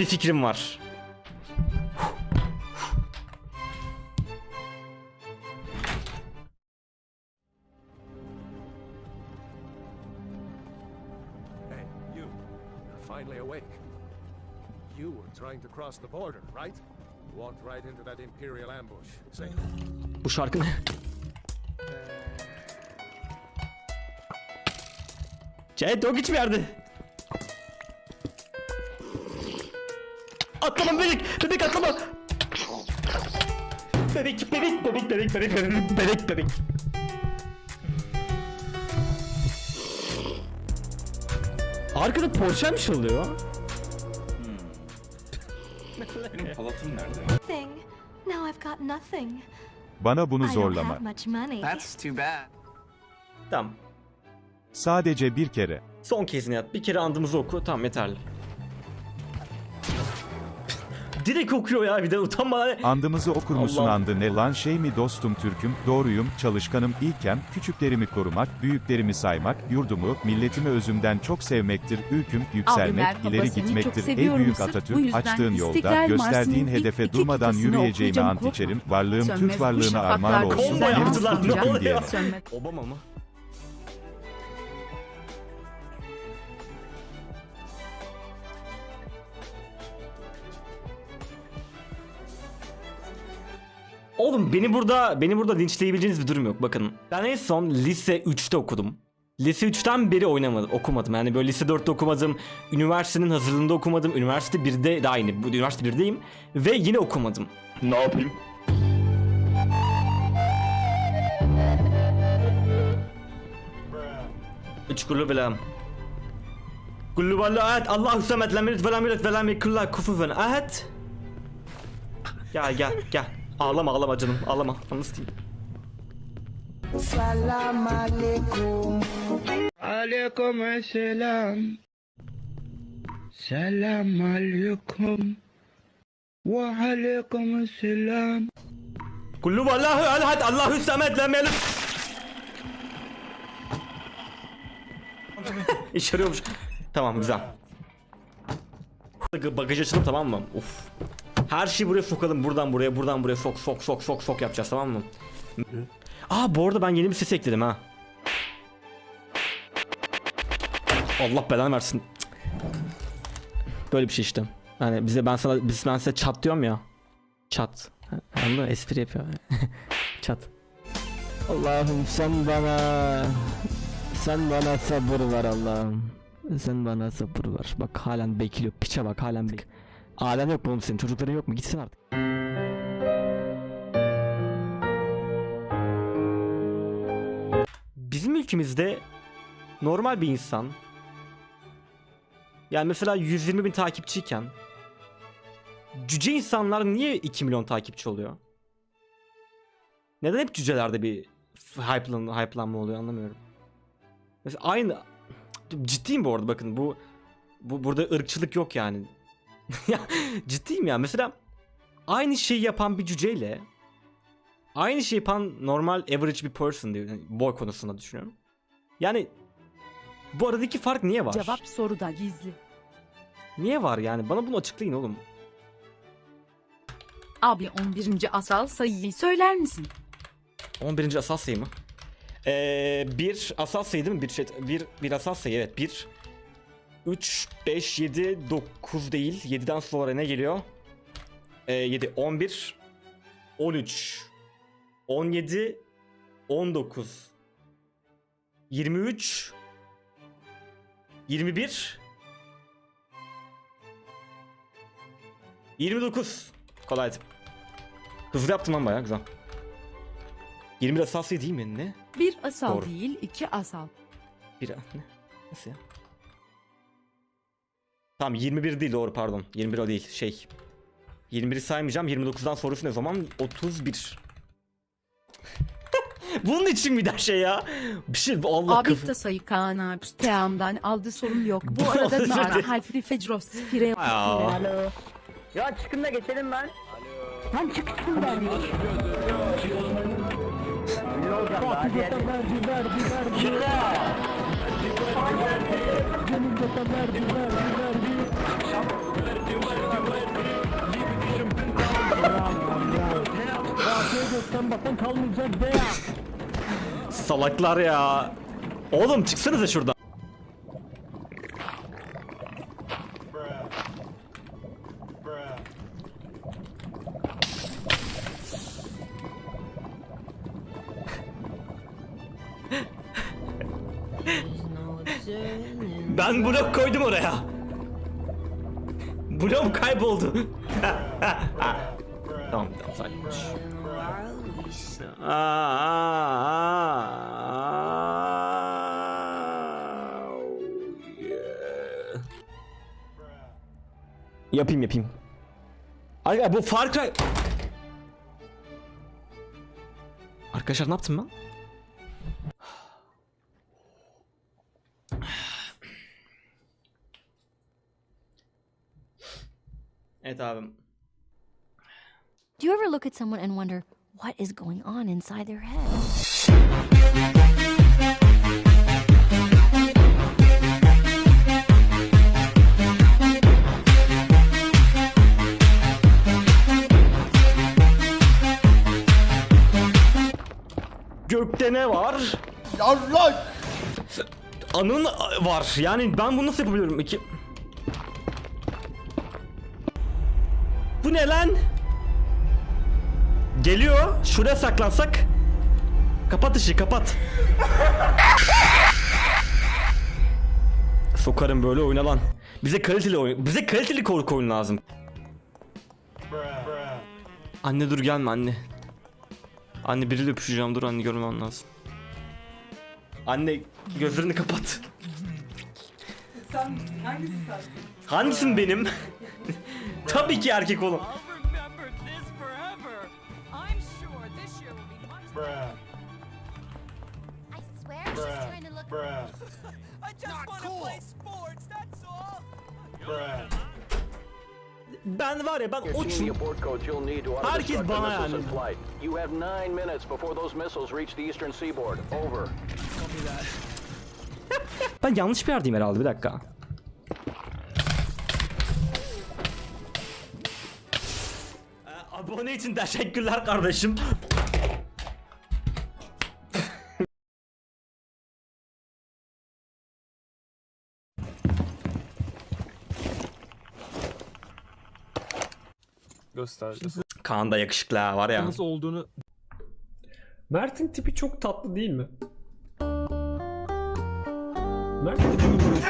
bir fikrim var. Hey, you. You're finally awake. You were trying to cross the border, right? Walked right into that Imperial ambush. Say, Bu şarkı ne? Cahit yok hiçbir yerde. Atlama bebek, bebek atlama. Bebek, bebek, bebek, bebek, bebek, bebek, bebek, bebek. Arkada Porsche mi çalıyor? Benim Polat'ım nerede? Now I've got nothing. Bana bunu I don't zorlama. have much money. That's too bad. Tamam. Sadece bir kere. Son kezini yap. Bir kere andımızı oku. Tamam yeterli. Direkt okuyor ya bir de utanmadan. Andımızı okur musun Allah. andı ne lan şey mi dostum Türk'üm, doğruyum, çalışkanım, ilkem, küçüklerimi korumak, büyüklerimi saymak, yurdumu, milletimi özümden çok sevmektir, ülküm, yükselmek, Merhaba, ileri gitmektir. Ey büyük Atatürk, açtığın yolda, gösterdiğin hedefe durmadan okuyacağım. ant içerim, varlığım Sönmez Türk varlığına armağan olsun, hem yaptılar, ne oluyor? Obama mı? Oğlum beni burada beni burada linçleyebileceğiniz bir durum yok. Bakın ben en son lise 3'te okudum. Lise 3'ten beri oynamadım, okumadım. Yani böyle lise 4'te okumadım. Üniversitenin hazırlığında okumadım. Üniversite 1'de de aynı. Bu üniversite 1'deyim ve yine okumadım. Ne yapayım? Üç kullu velem. Kullu vallu ahad. Allahu samet. Lem yelit ve lem yulet ve lem yekun lahu kufuven ahad. Gel gel gel. Ağlama ağlama canım. Ağlama. Anlasın diyeyim. Aleyküm selam. Selam aleyküm. Ve aleyküm selam. Kullu vallahu ahad. Allahu samet. Lem yelit. İş arıyormuş. Tamam güzel. Bagaj açalım tamam mı? Uf. Her şeyi buraya sokalım. Buradan buraya, buradan buraya sok sok sok sok sok yapacağız tamam mı? Aa bu arada ben yeni bir ses ekledim ha. Allah belanı versin. Böyle bir şey işte. Yani bize ben sana biz ben size çat diyorum ya. Çat. Anladın? Espri yapıyor. çat. Allah'ım sen bana sen bana sabır ver Allah'ım. Sen bana sabır ver. Bak halen bekliyor. Piçe bak halen bek. Ailen yok mu oğlum senin? Çocukların yok mu? Gitsin artık. Bizim ülkemizde normal bir insan yani mesela 120 bin takipçiyken cüce insanlar niye 2 milyon takipçi oluyor? Neden hep cücelerde bir hype'lan hype'lanma oluyor anlamıyorum. Mesela aynı ciddiyim bu arada bakın bu bu burada ırkçılık yok yani. ya ciddiyim ya mesela aynı şeyi yapan bir cüceyle aynı şeyi yapan normal average bir person diyor yani boy konusunda düşünüyorum. Yani bu aradaki fark niye var? Cevap soruda gizli. Niye var yani? Bana bunu açıklayın oğlum. Abi 11. asal sayıyı söyler misin? 11. asal sayı mı? Ee, bir asal sayı değil mi? Bir, şey, bir, bir asal sayı evet. 1 3 5 7 9 değil. 7'den sonra ne geliyor? Ee, 7 11 13 17 19 23 21 29 Kolaydı. Hızlı yaptım lan bayağı güzel. 21 asal değil mi? Ne? Bir asal Doğru. değil, iki asal. Bir ne? Nasıl ya? Tamam 21 değil doğru pardon. 21 o değil şey. 21'i saymayacağım. 29'dan sonrası ne zaman? 31. Bunun için mi der şey ya? Bir şey Allah Abi kafı. de sayı Kaan abi Team'dan aldı sorun yok. Bu arada Nara harfli Fecros Fire Aa. Ya çıkın da geçelim ben. Lan çıktım ben. Ne olacak daha hadi hadi. Ölmeden vatan kalmayacak be Salaklar ya. Oğlum çıksınız çıksanıza şuradan. ben blok koydum oraya. Bloğum kayboldu. tamam tamam sakin. Aa, aa, aa. Yeah. Yapayım yapayım. Ay bu Far Cry... Arkadaşlar ne yaptım ben? Evet abim. Do you ever look at someone and wonder what is going on inside their head? Gökte ne var? Allah! Anın var. Yani ben bunu nasıl yapabiliyorum? İki... Bu ne lan? Geliyor. Şuraya saklansak. Kapat ışığı kapat. Sokarım böyle oyuna lan. Bize kaliteli oyun. Bize kaliteli korku oyunu lazım. Anne dur gelme anne. Anne biriyle öpüşeceğim dur anne görmem lazım. Anne gözlerini kapat. Sen hangisi sen? Hangisi benim? Tabii ki erkek oğlum. remember this forever. I'm sure this year will be much I swear she's trying to look. I just want to play sports, that's all. Ben var ya ben oçum. Herkes bana yani. You have nine minutes before those missiles reach the eastern seaboard. Over. Ben yanlış bir yerdeyim herhalde bir dakika. Abone için teşekkürler kardeşim. Göster. Kaan da yakışıklı ha, var ya. Nasıl olduğunu Mert'in tipi çok tatlı değil mi? Mert bir vuruş.